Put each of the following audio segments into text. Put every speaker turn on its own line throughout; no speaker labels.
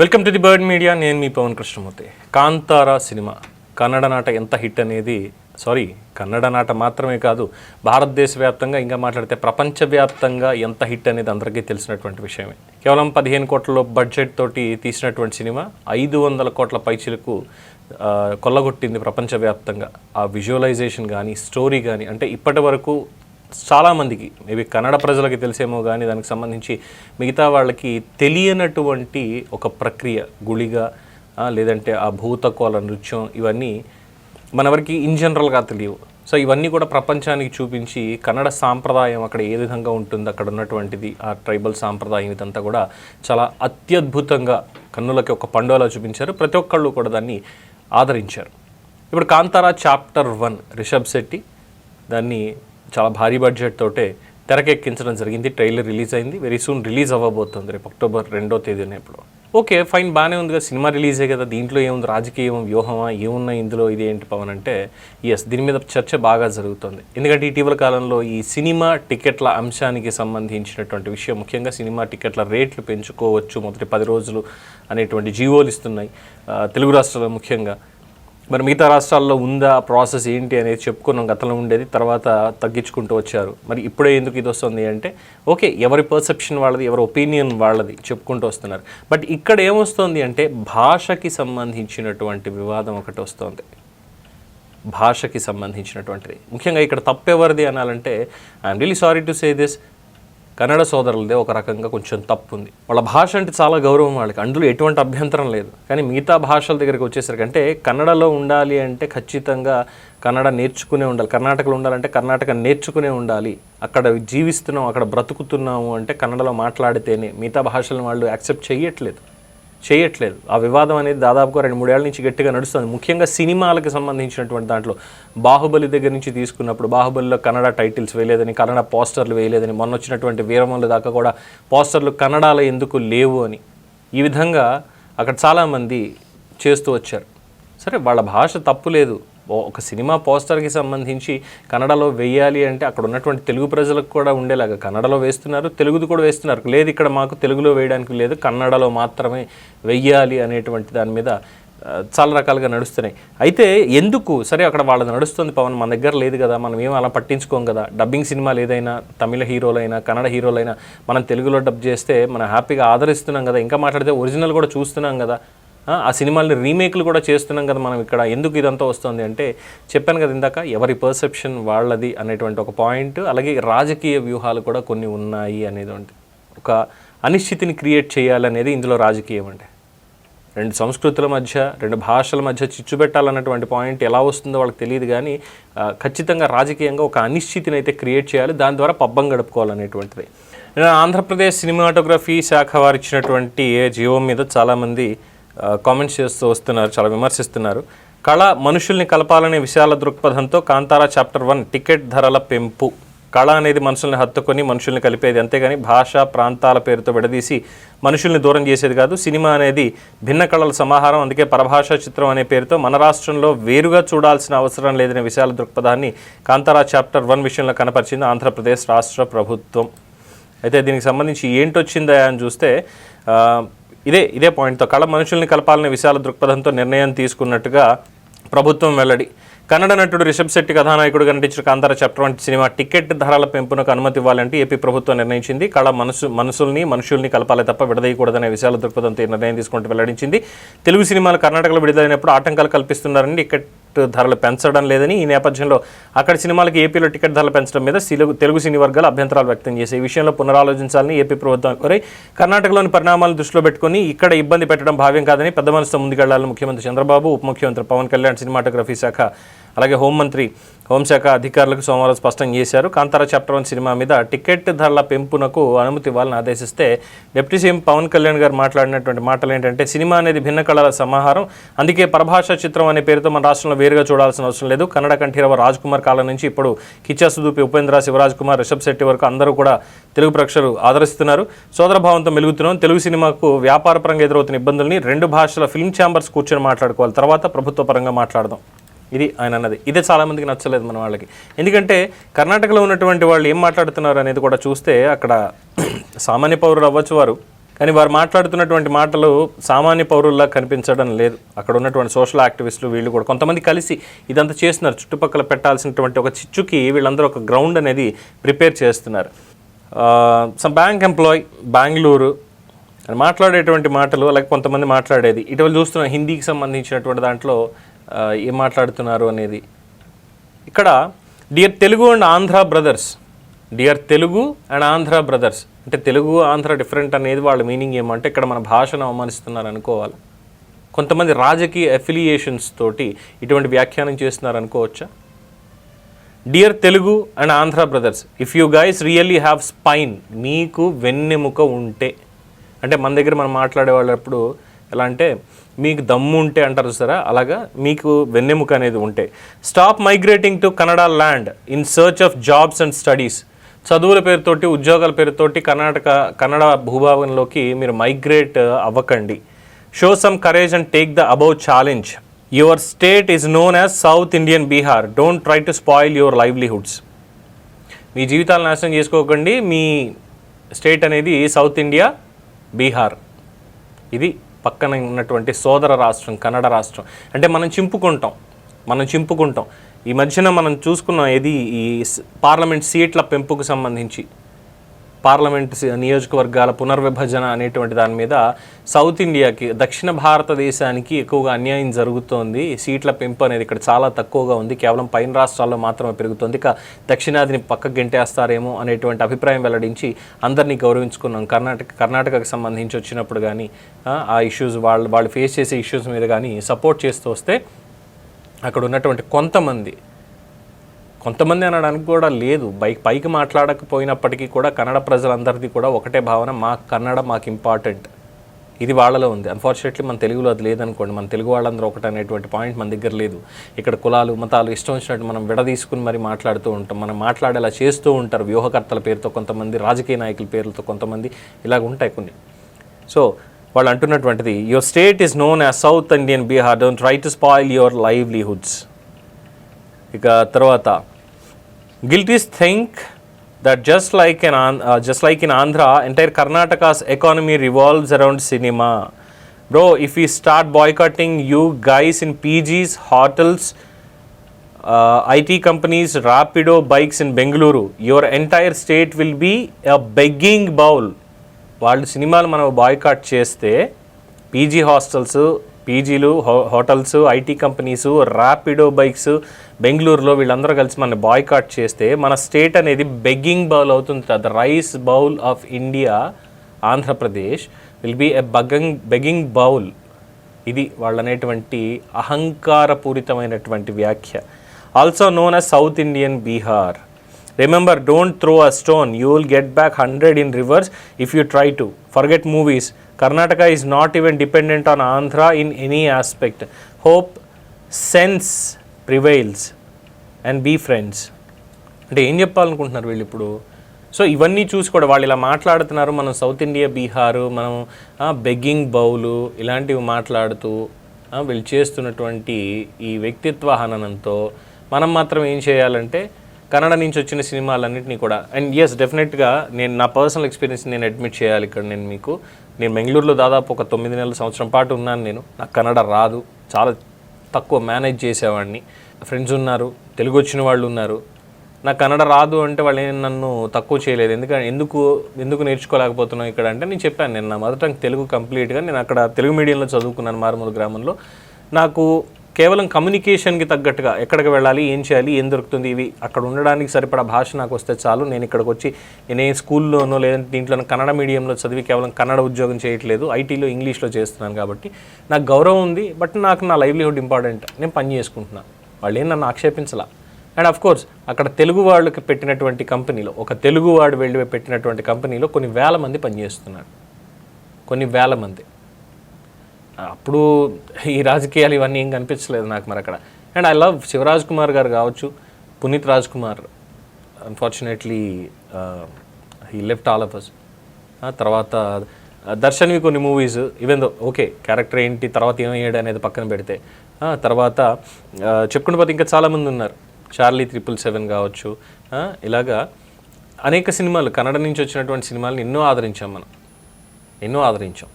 Welcome to the bird media నేను మీ Pavan Krishnamurthy. Kantara cinema. Kannada నాట ఎంత హిట్ అనేది సారీ కన్నడ నాట మాత్రమే కాదు భారతదేశ వ్యాప్తంగా ఇంకా మాట్లాడితే ప్రపంచవ్యాప్తంగా ఎంత హిట్ అనేది అందరికీ తెలిసినటువంటి విషయమే. కేవలం పదిహేను కోట్ల బడ్జెట్ తోటి తీసినటువంటి సినిమా ఐదు వందల కోట్ల పైచిలకు కొల్లగొట్టింది ప్రపంచవ్యాప్తంగా. ఆ విజువలైజేషన్ కానీ స్టోరీ కానీ అంటే ఇప్పటి వరకు చాలామందికి మేబీ కన్నడ ప్రజలకి తెలిసేమో కానీ దానికి సంబంధించి మిగతా వాళ్ళకి తెలియనటువంటి ఒక ప్రక్రియ గుళిగా లేదంటే ఆ భూతకోల నృత్యం ఇవన్నీ మనవరికి ఇన్ జనరల్గా తెలియవు. సో ఇవన్నీ కూడా ప్రపంచానికి చూపించి కన్నడ సాంప్రదాయం అక్కడ ఏ విధంగా ఉంటుంది అక్కడ ఉన్నటువంటిది ఆ ట్రైబల్ సాంప్రదాయం ఇదంతా కూడా చాలా అత్యద్భుతంగా కన్నులకి ఒక పండుగలా చూపించారు. ప్రతి ఒక్కళ్ళు కూడా దాన్ని ఆదరించారు. ఇప్పుడు కాంతారా చాప్టర్ వన్ రిషబ్ శెట్టి దాన్ని చాలా భారీ బడ్జెట్ తోటే తెరకెక్కించడం జరిగింది. ట్రైలర్ రిలీజ్ అయింది. వెరీ సూన్ రిలీజ్ అవ్వబోతుంది. రేపు అక్టోబర్ రెండో తేదీన ఇప్పుడు ఓకే ఫైన్ బాగానే ఉంది కదా. సినిమా రిలీజే కదా. దీంట్లో ఏముంది? రాజకీయం వ్యూహమా? ఏమున్నాయి ఇందులో? ఇది ఏంటి పవన్ అంటే ఎస్ దీని మీద చర్చ బాగా జరుగుతుంది. ఎందుకంటే ఇటీవల కాలంలో ఈ సినిమా టికెట్ల అంశానికి సంబంధించినటువంటి విషయం ముఖ్యంగా సినిమా టికెట్ల రేట్లు పెంచుకోవచ్చు. మొదటి పది రోజులు అనేటువంటి జీవోలు ఇస్తున్నాయి. తెలుగు రాష్ట్రాల్లో ముఖ్యంగా. మరి మిగతా రాష్ట్రాల్లో ఉందా ప్రాసెస్ ఏంటి అనేది చెప్పుకున్నాం గతంలో ఉండేది తర్వాత తగ్గించుకుంటూ వచ్చారు. మరి ఇప్పుడే ఎందుకు ఇది వస్తుంది అంటే ఓకే ఎవరి పర్సెప్షన్ వాళ్ళది ఎవరి ఒపీనియన్ వాళ్ళది చెప్పుకుంటూ వస్తున్నారు. బట్ ఇక్కడ ఏమొస్తుంది అంటే భాషకి సంబంధించినటువంటి వివాదం ఒకటి వస్తుంది. భాషకి సంబంధించినటువంటిది. ముఖ్యంగా ఇక్కడ తప్పెవరిది అనాలంటే I'm really sorry to say this Kannada సోదరులదే ఒక రకంగా కొంచెం తప్పు ఉంది వాళ్ళ భాష అంటే చాలా గౌరవం వాళ్ళకి. అందులో ఎటువంటి అభ్యంతరం లేదు. కానీ మిగతా భాషల దగ్గరికి వచ్చేసరికి అంటే కన్నడలో ఉండాలి అంటే ఖచ్చితంగా కన్నడ నేర్చుకునే ఉండాలి. కర్ణాటకలో ఉండాలంటే కర్ణాటక నేర్చుకునే ఉండాలి. అక్కడ జీవిస్తున్నాం అక్కడ బ్రతుకుతున్నాము అంటే కన్నడలో మాట్లాడితేనే మిగతా భాషలను వాళ్ళు యాక్సెప్ట్ చేయట్లేదు. చేయట్లేదు. ఆ వివాదం అనేది దాదాపుగా రెండు మూడేళ్ళ నుంచి గట్టిగా నడుస్తుంది. ముఖ్యంగా సినిమాలకు సంబంధించినటువంటి దాంట్లో బాహుబలి దగ్గర నుంచి తీసుకున్నప్పుడు బాహుబలిలో కన్నడ టైటిల్స్ వేయలేదని కన్నడ పోస్టర్లు వేయలేదని మొన్న వచ్చినటువంటి వీరమల్లు దాకా కూడా పోస్టర్లు కన్నడలో ఎందుకు లేవు అని ఈ విధంగా అక్కడ చాలామంది చేస్తూ వచ్చారు. సరే వాళ్ళ భాష తప్పు లేదు. ఒక సినిమా పోస్టర్కి సంబంధించి కన్నడలో వేయాలి అంటే అక్కడ ఉన్నటువంటి తెలుగు ప్రజలకు కూడా ఉండేలాగా కన్నడలో వేస్తున్నారు తెలుగుది కూడా వేస్తున్నారు. లేదు ఇక్కడ మాకు తెలుగులో వేయడానికి లేదు కన్నడలో మాత్రమే వెయ్యాలి అనేటువంటి దాని మీద చాలా రకాలుగా నడుస్తున్నాయి. అయితే ఎందుకు? సరే అక్కడ వాళ్ళు నడుస్తుంది పవన్ మన దగ్గర లేదు కదా మనం ఏం అలా పట్టించుకోం కదా? డబ్బింగ్ సినిమాలు ఏదైనా తమిళ హీరోలైనా కన్నడ హీరోలైనా మనం తెలుగులో డబ్ చేస్తే మనం హ్యాపీగా ఆదరిస్తున్నాం కదా ఇంకా మాట్లాడితే ఒరిజినల్ కూడా చూస్తున్నాం కదా ఆ, సినిమాలని సినిమాల్ని రీమేక్లు కూడా చేస్తున్నాం కదా మనం ఇక్కడ. ఎందుకు ఇదంతా వస్తుంది అంటే చెప్పాను కదా ఇందాక ఎవరి పర్సెప్షన్ వాళ్ళది అనేటువంటి ఒక పాయింట్ అలాగే రాజకీయ వ్యూహాలు కూడా కొన్ని ఉన్నాయి అనేది ఒక అనిశ్చితిని క్రియేట్ చేయాలనేది ఇందులో రాజకీయం అంటే రెండు సంస్కృతుల మధ్య రెండు భాషల మధ్య చిచ్చు పెట్టాలన్నటువంటి పాయింట్ ఎలా వస్తుందో వాళ్ళకి తెలియదు కానీ ఖచ్చితంగా రాజకీయంగా ఒక అనిశ్చితిని అయితే క్రియేట్ చేయాలి దాని ద్వారా పబ్బం గడుపుకోవాలనేటువంటిది. నేను ఆంధ్రప్రదేశ్ సినిమాటోగ్రఫీ శాఖ వారు ఇచ్చినటువంటి జీవం మీద చాలామంది కామెంట్స్ చేస్తూ వస్తున్నారు చాలా విమర్శిస్తున్నారు. కళ మనుషుల్ని కలపాలనే విశాల దృక్పథంతో కాంతారా చాప్టర్ వన్ టికెట్ ధరల పెంపు. కళ అనేది మనుషుల్ని హత్తుకొని మనుషుల్ని కలిపేది. అంతేగాని భాష ప్రాంతాల పేరుతో విడదీసి మనుషుల్ని దూరం చేసేది కాదు. సినిమా అనేది భిన్న కళల సమాహారం. అందుకే పరభాషా చిత్రం అనే పేరుతో మన రాష్ట్రంలో వేరుగా చూడాల్సిన అవసరం లేదనే విశాల దృక్పథాన్ని కాంతారా చాప్టర్ వన్ విషయంలో కనపరిచింది ఆంధ్రప్రదేశ్ రాష్ట్ర ప్రభుత్వం. అయితే దీనికి సంబంధించి ఏంటొచ్చిందా అని చూస్తే ఇదే ఇదే పాయింట్తో కళ మనుషుల్ని కలపాలనే విశాల దృక్పథంతో నిర్ణయం తీసుకున్నట్టుగా ప్రభుత్వం వెల్లడి. కన్నడ నటుడు రిషబ్ శెట్టి కథానాయకుడు నటించిన కాంతార చాప్టర్ వంటి సినిమా టికెట్ ధరల పెంపునకు అనుమతి ఇవ్వాలంటే ఏపీ ప్రభుత్వం నిర్ణయించింది. కళ మనసు మనసుల్ని మనుషుల్ని కలపాలి తప్ప విడదీయకూడదనే విశాల దృక్పథంతో నిర్ణయం తీసుకుంటూ వెల్లడించింది. తెలుగు సినిమాలు కర్ణాటకలో విడుదలైనప్పుడు ఆటంకాలు కల్పిస్తున్నారని టికెట్ ధరలు పెంచడం లేదని ఈ నేపథ్యంలో అక్కడ సినిమాలకి ఏపీలో టికెట్ ధరలు పెంచడం మీద తెలుగు తెలుగు సినీ వర్గాలు అభ్యంతరాలు వ్యక్తం చేసే ఈ విషయంలో పునరాలోచించాలని ఏపీ ప్రభుత్వం కోరి కర్ణాటకలోని పరిణామాలను దృష్టిలో పెట్టుకుని ఇక్కడ ఇబ్బంది పెట్టడం భావ్యం కాదని పెద్ద మనసుతో ముందుకెళ్ళాలని ముఖ్యమంత్రి చంద్రబాబు ఉప ముఖ్యమంత్రి పవన్ కళ్యాణ్ సినిమాటోగ్రఫీ శాఖ అలాగే హోంమంత్రి హోంశాఖ అధికారులకు సోమవారం స్పష్టం చేశారు. కాంతార చాప్టర్ వన్ సినిమా మీద టికెట్ ధరల పెంపునకు అనుమతి ఇవ్వాలని ఆదేశిస్తే డిప్యూటీ సీఎం పవన్ కళ్యాణ్ గారు మాట్లాడినటువంటి మాటలు ఏంటంటే సినిమా అనేది భిన్న కళల సమాహారం. అందుకే పరభాషా చిత్రం అనే పేరుతో మన రాష్ట్రంలో వేరుగా చూడాల్సిన అవసరం లేదు. కన్నడ కంఠీరవ రాజ్ కుమార్ కాలం నుంచి ఇప్పుడు కిచ్చా సుదూపి ఉపేంద్ర శివరాజ్ కుమార్ రిషబ్ శెట్టి వరకు అందరూ కూడా తెలుగు ప్రేక్షకులు ఆదరిస్తున్నారు. సోదరభావంతో మెలుగుతున్నాం. తెలుగు సినిమాకు వ్యాపారపరంగా ఎదురవుతున్న ఇబ్బందుల్ని రెండు భాషల ఫిల్మ్ ఛాంబర్స్ కూర్చొని మాట్లాడుకోవాలి. తర్వాత ప్రభుత్వ పరంగా మాట్లాడదాం. ఇది ఆయన అన్నది. ఇదే చాలామందికి నచ్చలేదు మన వాళ్ళకి. ఎందుకంటే కర్ణాటకలో ఉన్నటువంటి వాళ్ళు ఏం మాట్లాడుతున్నారు అనేది కూడా చూస్తే అక్కడ సామాన్య పౌరులు అవ్వచ్చు వారు. కానీ వారు మాట్లాడుతున్నటువంటి మాటలు సామాన్య పౌరుల్లా కనిపించడం లేదు. అక్కడ ఉన్నటువంటి సోషల్ యాక్టివిస్టులు వీళ్ళు కూడా కొంతమంది కలిసి ఇదంతా చేస్తున్నారు. చుట్టుపక్కల పెట్టాల్సినటువంటి ఒక చిచ్చుకి వీళ్ళందరూ ఒక గ్రౌండ్ అనేది ప్రిపేర్ చేస్తున్నారు. సమ్ బ్యాంక్ ఎంప్లాయ్ బెంగళూరు అని మాట్లాడేటువంటి మాటలు అలాగే కొంతమంది మాట్లాడేది. ఇటీవల చూస్తున్న హిందీకి సంబంధించినటువంటి దాంట్లో ఏం మాట్లాడుతున్నారు అనేది. ఇక్కడ dear Telugu and Andhra brothers dear Telugu and Andhra brothers అంటే తెలుగు ఆంధ్ర డిఫరెంట్ అనేది వాళ్ళ మీనింగ్ ఏమంటే ఇక్కడ మన భాషను అవమానిస్తున్నారు అనుకోవాలి. కొంతమంది రాజకీయ అఫిలియేషన్స్ తోటి ఇటువంటి వ్యాఖ్యానం చేస్తున్నారు అనుకోవచ్చా? Dear Telugu and Andhra brothers if you guys really have spine మీకు వెన్నెముక ఉంటే అంటే మన దగ్గర మనం మాట్లాడే వాళ్ళప్పుడు ఎలా అంటే మీకు దమ్ము ఉంటే అంటారు సరే అలాగా మీకు వెన్నెముక అనేది ఉంటే. Stop migrating to Kannada land in search of jobs and studies చదువుల పేరుతోటి ఉద్యోగాల పేరుతోటి కర్ణాటక కన్నడ భూభాగంలోకి మీరు మైగ్రేట్ అవ్వకండి. Show some courage and take the above challenge your state is known as south Indian Bihar don't try to spoil your livelihoods మీ జీవితాలు నాశనం చేసుకోకండి. మీ స్టేట్ అనేది సౌత్ ఇండియా బీహార్ ఇది పక్కన ఉన్నటువంటి సోదర రాష్ట్రం కన్నడ రాష్ట్రం. అంటే మనం చింపుకుంటాం. మనం చింపుకుంటాం. ఈ మధ్యన మనం చూసుకున్నాం ఏది? ఈ పార్లమెంట్ సీట్ల పెంపుకు సంబంధించి. పార్లమెంట్ నియోజకవర్గాల పునర్విభజన అనేటువంటి దాని మీద సౌత్ ఇండియాకి దక్షిణ భారతదేశానికి ఎక్కువగా అన్యాయం జరుగుతోంది. సీట్ల పెంపు అనేది ఇక్కడ చాలా తక్కువగా ఉంది. కేవలం పైన రాష్ట్రాల్లో మాత్రమే పెరుగుతోంది. ఇక దక్షిణాదిని పక్కకు గెంటేస్తారేమో అనేటువంటి అభిప్రాయం వెల్లడించి అందరినీ గౌరవించుకున్నాం. కర్ణాటక కర్ణాటకకు సంబంధించి వచ్చినప్పుడు కానీ ఆ ఇష్యూస్ వాళ్ళు వాళ్ళు ఫేస్ చేసే ఇష్యూస్ మీద కానీ సపోర్ట్ చేస్తూ వస్తే అక్కడ ఉన్నటువంటి కొంతమంది కొంతమంది అనడానికి కూడా లేదు. బైక్ పైకి మాట్లాడకపోయినప్పటికీ కూడా కన్నడ ప్రజలందరిది కూడా ఒకటే భావన మా కన్నడ మాకు ఇంపార్టెంట్ ఇది వాళ్ళలో ఉంది. అన్ఫార్చునేట్లీ మన తెలుగులో అది లేదనుకోండి. మన తెలుగు వాళ్ళందరూ ఒకటి అనేటువంటి పాయింట్ మన దగ్గర లేదు. ఇక్కడ కులాలు మతాలు ఇష్టం వచ్చినట్టు మనం విడదీసుకుని మరి మాట్లాడుతూ ఉంటాం. మనం మాట్లాడేలా చేస్తూ ఉంటారు వ్యూహకర్తల పేరుతో కొంతమంది రాజకీయ నాయకుల పేర్లతో కొంతమంది. ఇలాగ ఉంటాయి కొన్ని. సో వాళ్ళు అంటున్నటువంటిది your state is known as south Indian Bihar don't try to spoil your livelihoods ఇక తర్వాత guilties think that just like in just like in Andhra entire Karnataka's economy revolves around cinema bro if you start boycotting you guys in PGs hotels IT companies Rapido bikes in Bengaluru your entire state will be a begging bowl వాళ్ళు సినిమాలు మనం boycott చేస్తే PG hostels పీజీలు hotels IT companies Rapido bikes బెంగళూరులో వీళ్ళందరూ కలిసి మన boycott చేస్తే మన స్టేట్ అనేది బెగ్గింగ్ బౌల్ అవుతుంది the rice bowl of India Andhra Pradesh will be a begging begging bowl. ఇది వాళ్ళనేటువంటి అహంకారపూరితమైనటువంటి వ్యాఖ్య. Also known as south Indian Bihar. Remember don't throw a stone you will get back hundred in reverse if you try to forget movies Karnataka is not even dependent on Andhra in any aspect hope sense prevails and be friends అంటే ఏం చెప్పాలనుకుంటున్నారు వీళ్ళు ఇప్పుడు? So ఇవన్నీ చూసి కూడా వాళ్ళు ఇలా మాట్లాడుతున్నారు. మనం సౌత్ ఇండియా బీహారు మనం బెగ్గింగ్ బౌలు ఇలాంటివి మాట్లాడుతూ వీళ్ళు చేస్తున్నటువంటి ఈ వ్యక్తిత్వ హననంతో మనం మాత్రం ఏం చేయాలంటే కన్నడ నుంచి వచ్చిన సినిమాలన్నింటినీ కూడా అండ్ ఎస్ డెఫినెట్గా నేను నా పర్సనల్ ఎక్స్పీరియన్స్ నేను అడ్మిట్ చేయాలి ఇక్కడ నేను మీకు. నేను బెంగళూరులో దాదాపు ఒక తొమ్మిది నెలల సంవత్సరం పాటు ఉన్నాను నేను. నాకు కన్నడ రాదు. చాలా తక్కువ మేనేజ్ చేసేవాడిని. ఫ్రెండ్స్ ఉన్నారు తెలుగు వచ్చిన వాళ్ళు ఉన్నారు. నాకు కన్నడ రాదు అంటే వాళ్ళు ఏం నన్ను తక్కువ చేయలేదు. ఎందుకంటే ఎందుకు ఎందుకు నేర్చుకోలేకపోతున్నావు ఇక్కడ అంటే నేను చెప్పాను. నేను నా మదర్ టంగ్ తెలుగు కంప్లీట్గా నేను అక్కడ తెలుగు మీడియంలో చదువుకున్నాను మారుమూల గ్రామంలో. నాకు కేవలం కమ్యూనికేషన్కి తగ్గట్టుగా ఎక్కడికి వెళ్ళాలి ఏం చేయాలి ఏం దొరుకుతుంది ఇవి అక్కడ ఉండడానికి సరిపడా భాష నాకు వస్తే చాలు. నేను ఇక్కడికి వచ్చి నేను ఏ స్కూల్లోనో లేదంటే దీంట్లోనో కన్నడ మీడియంలో చదివి కేవలం కన్నడ ఉద్యోగం చేయట్లేదు. ఐటీలో ఇంగ్లీష్లో చేస్తున్నాను కాబట్టి నాకు గౌరవం ఉంది బట్ నాకు నా లైవ్లీహుడ్ ఇంపార్టెంట్ నేను పని చేసుకుంటున్నాను వాళ్ళు ఏం నన్ను ఆక్షేపించలా? అండ్ అఫ్ కోర్స్ అక్కడ తెలుగు వాళ్ళకి పెట్టినటువంటి కంపెనీలో ఒక తెలుగువాడు వెళ్ళి పెట్టినటువంటి కంపెనీలో కొన్ని వేల మంది పనిచేస్తున్నారు. కొన్ని వేల మంది. అప్పుడు ఈ రాజకీయాలు ఇవన్నీ ఏం కనిపించలేదు నాకు మరి అక్కడ. And I love Shivaraj Kumar garu కావచ్చు Puneeth Raj Kumar unfortunately he left all of us తర్వాత దర్శన్వి కొన్ని movies even though okay character ఏంటి తర్వాత ఏమయ్యాడు అనేది పక్కన పెడితే. తర్వాత ఆ, చెప్పుకుంటూ పోతే ఇంకా చాలామంది ఉన్నారు. చార్లీ త్రిపుల్ సెవెన్ కావచ్చు ఇలాగా అనేక సినిమాలు కన్నడ నుంచి వచ్చినటువంటి సినిమాలను ఎన్నో ఆదరించాం మనం. ఎన్నో ఆదరించాం.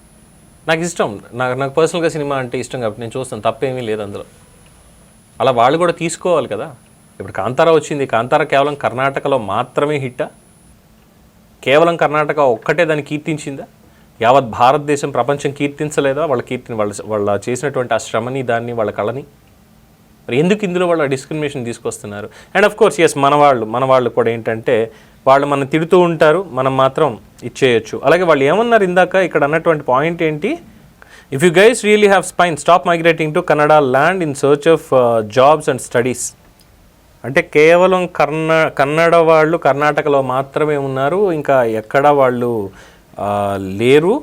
నాకు ఇష్టం నాకు నాకు పర్సనల్గా సినిమా అంటే ఇష్టం కాబట్టి నేను చూస్తాను. తప్పేమీ లేదు అందులో. అలా వాళ్ళు కూడా తీసుకోవాలి కదా. ఇప్పుడు కాంతారా వచ్చింది. కాంతారా కేవలం కర్ణాటకలో మాత్రమే హిట్టా? కేవలం కర్ణాటక ఒక్కటే దాన్ని కీర్తించిందా? యావత్ భారతదేశం ప్రపంచం కీర్తించలేదా? వాళ్ళ కీర్తిని వాళ్ళ వాళ్ళ చేసినటువంటి ఆ శ్రమని దాన్ని వాళ్ళ కళని? మరి ఎందుకు ఇందులో వాళ్ళ డిస్క్రిమినేషన్ తీసుకొస్తున్నారు? అండ్ ఆఫ్ కోర్స్ ఎస్ మన వాళ్ళు మన వాళ్ళు కూడా ఏంటంటే వాళ్ళు మనం తిడుతూ ఉంటారు మనం మాత్రం ఇచ్చేయచ్చు. అలాగే వాళ్ళు ఏమన్నారు ఇందాక? ఇక్కడ అన్నటువంటి పాయింట్ ఏంటి? If you guys really have spine stop migrating to Kannada land in search of jobs and studies అంటే కేవలం కర్ణ కన్నడ వాళ్ళు కర్ణాటకలో మాత్రమే ఉన్నారు ఇంకా ఎక్కడ వాళ్ళు లేరు.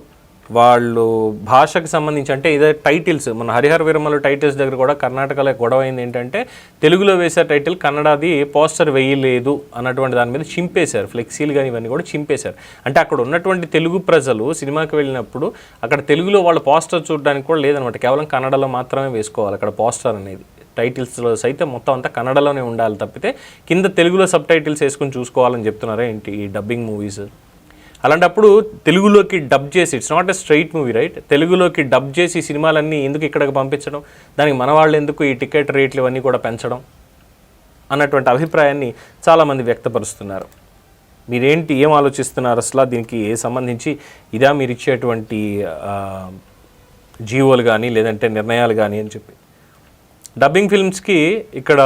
వాళ్ళు భాషకు సంబంధించి అంటే ఇదే టైటిల్స్ మన హరిహర విరమల టైటిల్స్ దగ్గర కూడా కర్ణాటకలో గొడవ అయింది ఏంటంటే తెలుగులో వేసే టైటిల్ కన్నడది పోస్టర్ వేయలేదు అన్నటువంటి దాని మీద చింపేశారు. ఫ్లెక్సీలు కానీ ఇవన్నీ కూడా చింపేశారు. అంటే అక్కడ ఉన్నటువంటి తెలుగు ప్రజలు సినిమాకి వెళ్ళినప్పుడు అక్కడ తెలుగులో వాళ్ళ పోస్టర్ చూడడానికి కూడా లేదనమాట. కేవలం కన్నడలో మాత్రమే వేసుకోవాలి అక్కడ పోస్టర్ అనేది. టైటిల్స్లో సైతం మొత్తం అంతా కన్నడలోనే ఉండాలి తప్పితే కింద తెలుగులో సబ్ టైటిల్స్ వేసుకొని చూసుకోవాలని చెప్తున్నారా ఏంటి ఈ డబ్బింగ్ మూవీస్ అలాంటప్పుడు తెలుగులోకి డబ్ చేసి it's not a straight movie right తెలుగులోకి డబ్ చేసి సినిమాలన్నీ ఎందుకు ఇక్కడికి పంపించడం? దానికి మన వాళ్ళు ఎందుకు ఈ టికెట్ రేట్లు ఇవన్నీ కూడా పెంచడం? అన్నటువంటి అభిప్రాయాన్ని చాలామంది వ్యక్తపరుస్తున్నారు. మీరేంటి ఏం ఆలోచిస్తున్నారు? అసలు దీనికి సంబంధించి ఇదా మీరు ఇచ్చేటువంటి జీవోలు కానీ లేదంటే నిర్ణయాలు కానీ అని చెప్పి. డబ్బింగ్ ఫిల్మ్స్కి ఇక్కడ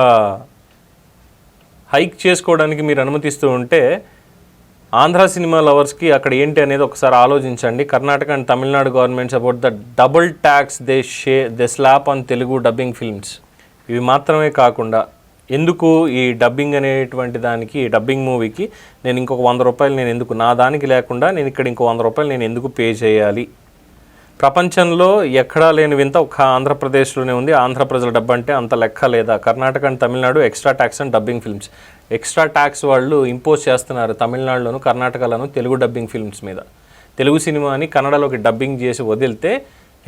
హైక్ చేసుకోవడానికి మీరు అనుమతిస్తూ ఉంటే ఆంధ్ర సినిమా లవర్స్కి అక్కడ ఏంటి అనేది ఒకసారి ఆలోచించండి. Karnataka and Tamil Nadu governments about the double tax they say they slap on Telugu dubbing films. ఇవి మాత్రమే కాకుండా ఎందుకు ఈ డబ్బింగ్ అనేటువంటి దానికి ఈ డబ్బింగ్ మూవీకి నేను ఇంకొక వంద రూపాయలు నేను ఎందుకు నా దానికి లేకుండా నేను ఇక్కడ ఇంకో వంద రూపాయలు నేను ఎందుకు పే చేయాలి? ప్రపంచంలో ఎక్కడా లేని వింత ఒక ఆంధ్రప్రదేశ్లోనే ఉంది. ఆంధ్ర ప్రజల డబ్బు అంటే అంత లెక్క లేదా? Karnataka and Tamil Nadu extra tax and dubbing films. Extra tax వాళ్ళు ఇంపోజ్ చేస్తున్నారు తమిళనాడులోను కర్ణాటకలోను తెలుగు డబ్బింగ్ ఫిల్మ్స్ మీద. తెలుగు సినిమాని కన్నడలోకి డబ్బింగ్ చేసి వదిలితే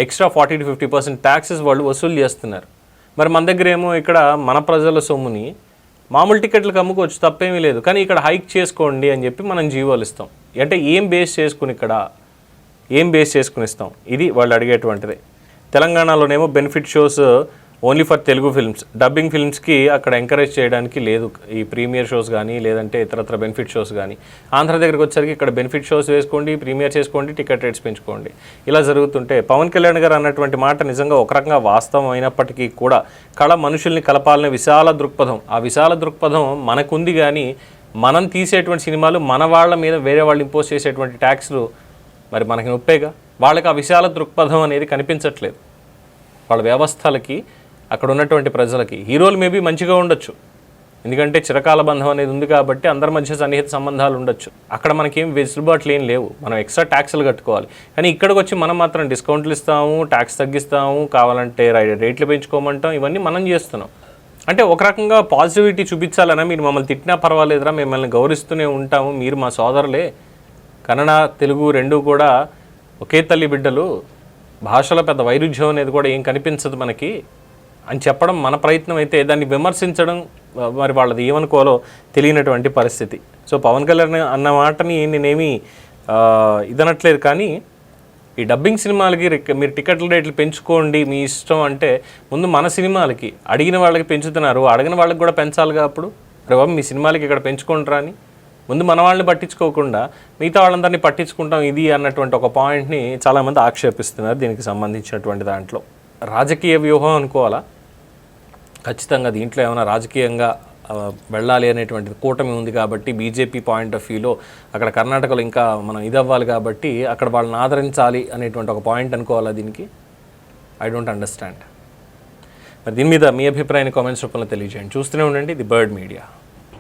extra forty to fifty percent taxes వాళ్ళు వసూలు చేస్తున్నారు. మరి మన దగ్గర ఏమో ఇక్కడ మన ప్రజల సొమ్ముని మామూలు టికెట్లకు అమ్ముకోవచ్చు తప్పేమీ లేదు. కానీ ఇక్కడ హైక్ చేసుకోండి అని చెప్పి మనం జీవోలు ఇస్తాం. అంటే ఏం బేస్ చేసుకుని ఇక్కడ ఏం బేస్ చేసుకుని ఇస్తాం? ఇది వాళ్ళు అడిగేటువంటిది. తెలంగాణలోనేమో benefit shows only for Telugu films dubbing ఫిల్మ్స్కి అక్కడ ఎంకరేజ్ చేయడానికి లేదు. ఈ ప్రీమియర్ షోస్ కానీ లేదంటే ఇతరత్ర బెనిఫిట్ షోస్ కానీ ఆంధ్ర దగ్గరికి వచ్చేసరికి ఇక్కడ బెనిఫిట్ షోస్ వేసుకోండి ప్రీమియర్ చేసుకోండి టికెట్ రేట్స్ పెంచుకోండి. ఇలా జరుగుతుంటే పవన్ కళ్యాణ్ గారు అన్నటువంటి మాట నిజంగా ఒక రకంగా వాస్తవం అయినప్పటికీ కూడా కళ మనుషుల్ని కలపాలనే విశాల దృక్పథం. ఆ విశాల దృక్పథం మనకుంది కానీ మనం తీసేటువంటి సినిమాలు మన వాళ్ళ మీద వేరే వాళ్ళు ఇంపోజ్ చేసేటువంటి ట్యాక్స్లు మరి మనకి నొప్పేగా? వాళ్ళకి ఆ విశాల దృక్పథం అనేది కనిపించట్లేదు. వాళ్ళ వ్యవస్థలకి అక్కడ ఉన్నటువంటి ప్రజలకి. హీరోలు మేబీ మంచిగా ఉండొచ్చు. ఎందుకంటే చిరకాల బంధం అనేది ఉంది కాబట్టి అందరి మధ్య సన్నిహిత సంబంధాలు ఉండొచ్చు. అక్కడ మనకేం వెసులుబాట్లు ఏం లేవు. మనం ఎక్స్ట్రా ట్యాక్స్లు కట్టుకోవాలి. కానీ ఇక్కడికి వచ్చి మనం మాత్రం డిస్కౌంట్లు ఇస్తాము ట్యాక్స్ తగ్గిస్తాము కావాలంటే రై- రేట్లు పెంచుకోమంటాం ఇవన్నీ మనం చేస్తున్నాం. అంటే ఒక రకంగా పాజిటివిటీ చూపించాలన్నా మీరు మమ్మల్ని తిట్టినా పర్వాలేదురా మిమ్మల్ని గౌరవిస్తూనే ఉంటాము మీరు మా సోదరులే. కన్నడ తెలుగు రెండు కూడా ఒకే తల్లి బిడ్డలు. భాషల పెద్ద వైరుధ్యం అనేది కూడా ఏం కనిపించదు మనకి. అని చెప్పడం మన ప్రయత్నం అయితే దాన్ని విమర్శించడం మరి వాళ్ళది ఏమనుకోవాలో తెలియనటువంటి పరిస్థితి. సో పవన్ కళ్యాణ్ అన్న మాటని నేనేమి ఇదనట్లేదు కానీ ఈ డబ్బింగ్ సినిమాలకి మీరు టికెట్ల రేట్లు పెంచుకోండి మీ ఇష్టం అంటే ముందు మన సినిమాలకి. అడిగిన వాళ్ళకి పెంచుతున్నారు. అడిగిన వాళ్ళకి కూడా పెంచాలిగా అప్పుడు. ప్రభావం మీ సినిమాలకి ఇక్కడ పెంచుకుంటారా అని ముందు మన వాళ్ళని పట్టించుకోకుండా మిగతా వాళ్ళందరినీ పట్టించుకుంటాం ఇది అన్నటువంటి ఒక పాయింట్ని చాలామంది ఆక్షేపిస్తున్నారు దీనికి సంబంధించినటువంటి దాంట్లో. రాజకీయ వ్యూహం అనుకోవాలా? ఖచ్చితంగా దీంట్లో ఏమైనా రాజకీయంగా వెళ్ళాలి అనేటువంటిది కూటమి ఉంది కాబట్టి బీజేపీ పాయింట్ ఆఫ్ వ్యూలో అక్కడ కర్ణాటకలో ఇంకా మనం ఇది అవ్వాలి కాబట్టి అక్కడ వాళ్ళని ఆదరించాలి అనేటువంటి ఒక పాయింట్ అనుకోవాలా దీనికి? ఐ డోంట్ అండర్స్టాండ్ మరి దీని మీద మీ అభిప్రాయాన్ని కామెంట్స్ రూపంలో తెలియజేయండి. చూస్తూనే ఉండండి. The bird media.